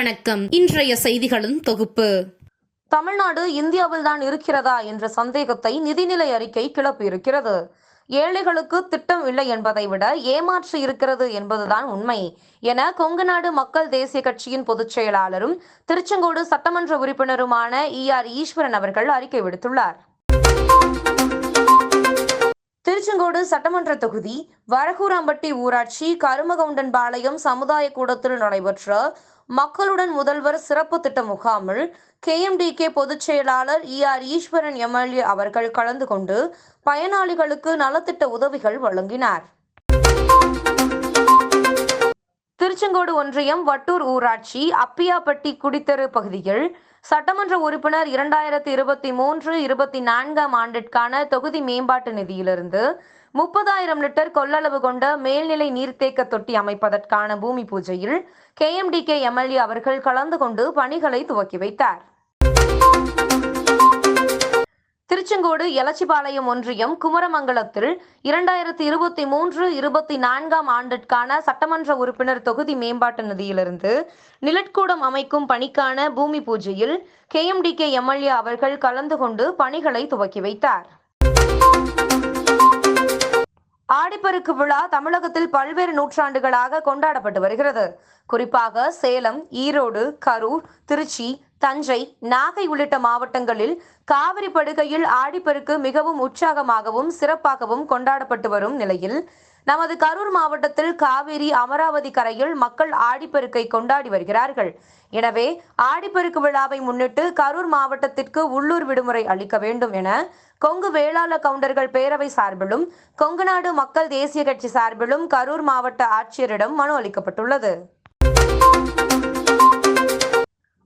வணக்கம். இன்றைய செய்திகளின் தொகுப்பு. தமிழ்நாடு இந்தியாவில்தான் இருக்கிறதா என்ற சந்தேகத்தை நிதிநிலை அறிக்கை கிளப்பியிருக்கிறது ஏழைகளுக்கு திட்டம் இல்லை என்பதை விட ஏமாற்று இருக்கிறது என்பதுதான் உண்மை என கொங்குநாடு மக்கள் தேசிய கட்சியின் பொதுச் செயலாளரும் திருச்செங்கோடு சட்டமன்ற உறுப்பினருமான இ ஆர் ஈஸ்வரன் அவர்கள் அறிக்கை விடுத்துள்ளார். திருச்செங்கோடு சட்டமன்ற தொகுதி வரகூராம்பட்டி ஊராட்சி கருமகவுண்டன்பாளையம் சமுதாய கூடத்தில் நடைபெற்ற மக்களுடன் முதல்வர் சிறப்பு திட்ட முகாமில் கேஎம்டிகே பொதுச் செயலாளர் இ ஆர் ஈஸ்வரன் எம்எல்ஏ அவர்கள் கலந்து கொண்டு பயனாளிகளுக்கு நலத்திட்ட உதவிகள் வழங்கினார். திருச்செங்கோடு ஒன்றியம் வட்டூர் ஊராட்சி அப்பியாப்பட்டி குடித்தெரு பகுதியில் சட்டமன்ற உறுப்பினர் இரண்டாயிரத்தி இருபத்தி மூன்று இருபத்தி நான்காம் ஆண்டிற்கான தொகுதி மேம்பாட்டு நிதியிலிருந்து முப்பதாயிரம் லிட்டர் கொள்ளளவு கொண்ட மேல்நிலை நீர்த்தேக்க தொட்டி அமைப்பதற்கான பூமி பூஜையில் கேஎம்டிகே எம்எல்ஏ அவர்கள் கலந்து கொண்டு பணிகளை துவக்கி வைத்தார். திருச்செங்கோடு எலச்சிபாளையம் ஒன்றியம் குமரமங்கலத்தில் இரண்டாயிரத்தி இருபத்தி மூன்று இருபத்தி நான்காம் ஆண்டிற்கான சட்டமன்ற உறுப்பினர் தொகுதி மேம்பாட்டு நிதியிலிருந்து நிலட்கூடம் அமைக்கும் பணிக்கான பூமி பூஜையில் கேஎம்டிகே எம்எல்ஏ அவர்கள் கலந்து கொண்டு பணிகளை துவக்கி வைத்தார். ஆடிப்பெருக்கு விழா தமிழகத்தில் பல்வேறு நூற்றாண்டுகளாக கொண்டாடப்பட்டு வருகிறது. குறிப்பாக சேலம் ஈரோடு கரூர் திருச்சி தஞ்சை நாகை உள்ளிட்ட மாவட்டங்களில் காவிரி படுகையில் ஆடிப்பெருக்கு மிகவும் உற்சாகமாகவும் சிறப்பாகவும் கொண்டாடப்பட்டு வரும் நிலையில் நமது கரூர் மாவட்டத்தில் காவிரி அமராவதி கரையில் மக்கள் ஆடிப்பெருக்கை கொண்டாடி வருகிறார்கள். எனவே ஆடிப்பெருக்கு விழாவை முன்னிட்டு கரூர் மாவட்டத்திற்கு உள்ளூர் விடுமுறை அளிக்க வேண்டும் என கொங்கு வேளாள கவுண்டர்கள் பேரவை சார்பிலும் கொங்குநாடு மக்கள் தேசிய கட்சி சார்பிலும் கரூர் மாவட்ட ஆட்சியரிடம் மனு அளிக்கப்பட்டுள்ளது.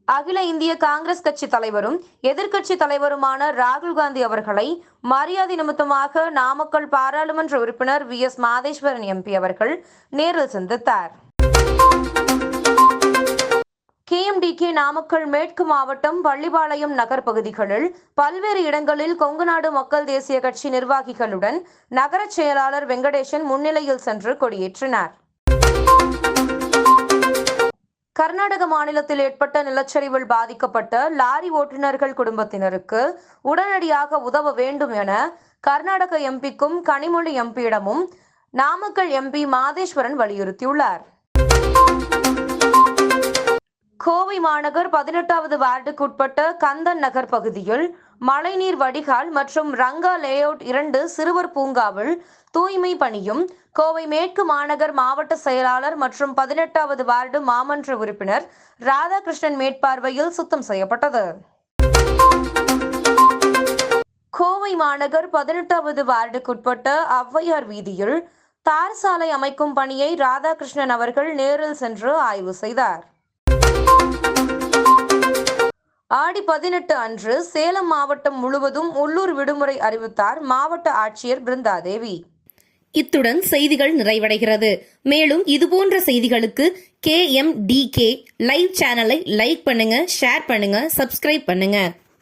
அகில இந்திய காங்கிரஸ் கட்சி தலைவரும் எதிர்க்கட்சி தலைவருமான ராகுல் காந்தி அவர்களை மரியாதை நிமித்தமாக நாமக்கல் பாராளுமன்ற உறுப்பினர் வி. எஸ். மாதேஸ்வரன் எம்பி அவர்கள் நேரில் சந்தித்தார். கேஎம்டிகே நாமக்கல் மேற்கு மாவட்டம் பள்ளிபாளையம் நகர் பகுதிகளில் பல்வேறு இடங்களில் கொங்குநாடு மக்கள் தேசிய கட்சி நிர்வாகிகளுடன் நகரச் செயலாளர் வெங்கடேசன் முன்னிலையில் சென்று கொடியேற்றினார். கர்நாடக மாநிலத்தில் ஏற்பட்ட நிலச்சரிவில் பாதிக்கப்பட்ட லாரி ஓட்டுநர்கள் குடும்பத்தினருக்கு உடனடியாக உதவ வேண்டும் என கர்நாடக எம்பிக்கும் கனிமொழி எம்பியிடமும் நாமக்கல் எம்பி மாதேஸ்வரன் வலியுறுத்தியுள்ளார். கோவை மாநகர் பதினெட்டாவது வார்டுக்குட்பட்ட கந்தன் நகர் பகுதியில் மழைநீர் வடிகால் மற்றும் ரங்கா லேஅவுட் இரண்டு சிறுவர் பூங்காவில் தூய்மை பணியும் கோவை மேற்கு மாநகர் மாவட்ட செயலாளர் மற்றும் பதினெட்டாவது வார்டு மாமன்ற உறுப்பினர் ராதாகிருஷ்ணன் மேற்பார்வையில் சுத்தம் செய்யப்பட்டது. கோவை மாநகர் பதினெட்டாவது வார்டுக்குட்பட்ட ஔவையார் வீதியில் தார் சாலை அமைக்கும் பணியை ராதாகிருஷ்ணன் அவர்கள் நேரில் சென்று ஆய்வு செய்தார். ஆடி பதினெட்டு அன்று சேலம் மாவட்டம் முழுவதும் உள்ளூர் விடுமுறை அறிவித்தார் மாவட்ட ஆட்சியர் பிருந்தாதேவி. இத்துடன் செய்திகள் நிறைவடைகிறது. மேலும் இதுபோன்ற செய்திகளுக்கு K M T K live சேனலை லைக் பண்ணுங்க ஷேர் பண்ணுங்க சப்ஸ்கிரைப் பண்ணுங்க.